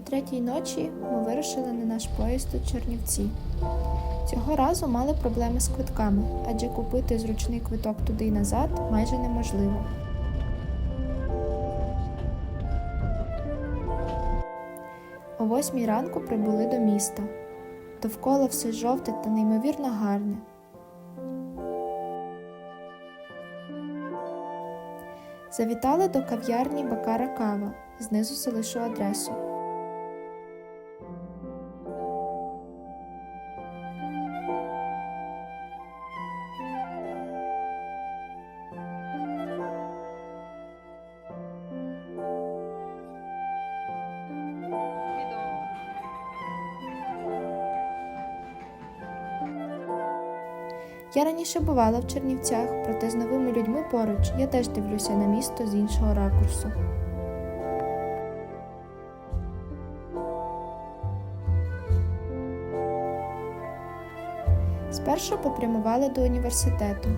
третій ночі ми вирушили на наш поїзд у Чернівці. Цього разу мали проблеми з квитками, адже купити зручний квиток туди й назад майже неможливо. О восьмій ранку прибули до міста. Довкола все жовте та неймовірно гарне. Завітали до кав'ярні Бакара Кава. Знизу залишу адресу. Я раніше бувала в Чернівцях, проте з новими людьми поруч я теж дивлюся на місто з іншого ракурсу. Спершу попрямували до університету,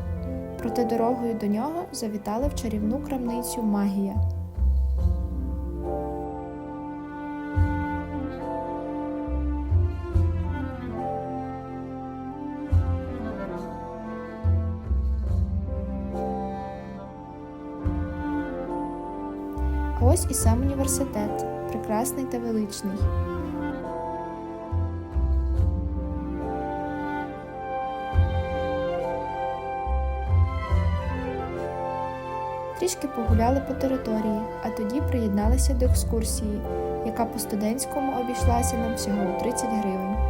проте дорогою до нього завітали в чарівну крамницю Магія. Ось і сам університет, прекрасний та величний. Трішки погуляли по території, а тоді приєдналися до екскурсії, яка по студентському обійшлася нам всього у 30 гривень.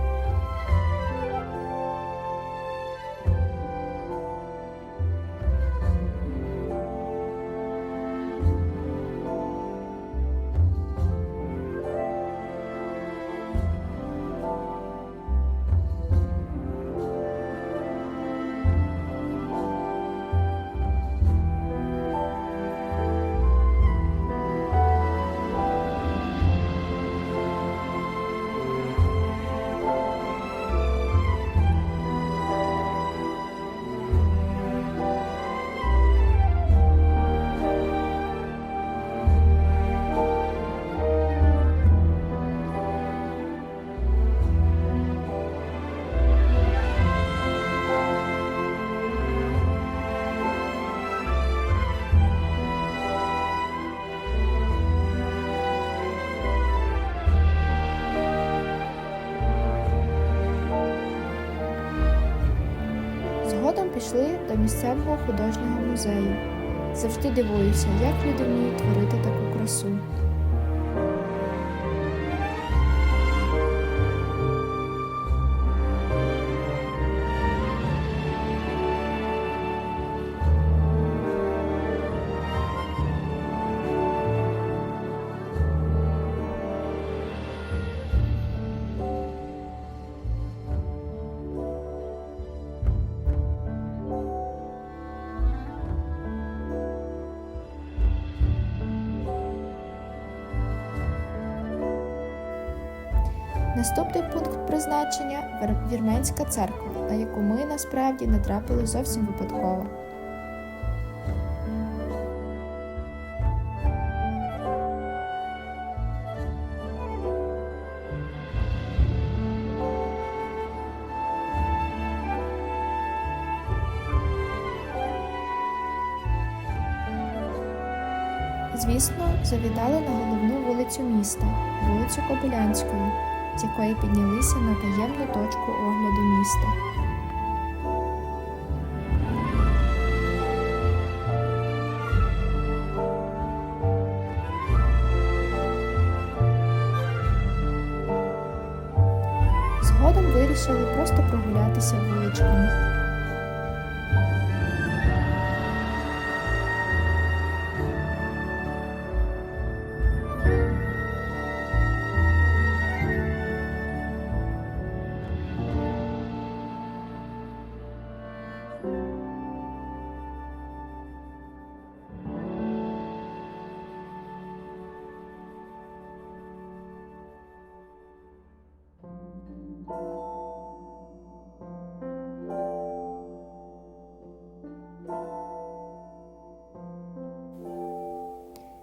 Пішли до місцевого художнього музею. Завжди дивуюся, як люди вміють творити таку красу. Наступний пункт призначення Вірменська церква, на яку ми насправді натрапили зовсім випадково. Звісно, завітали на головну вулицю міста, вулицю Кобилянської, якої піднялися на таємну точку огляду міста. Згодом вирішили просто прогулятися вуличками.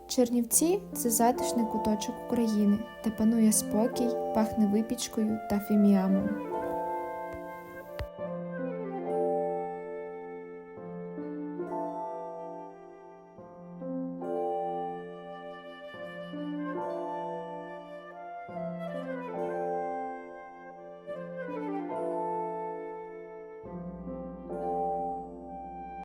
Чернівці це затишний куточок України, де панує спокій, пахне випічкою та фіміамом.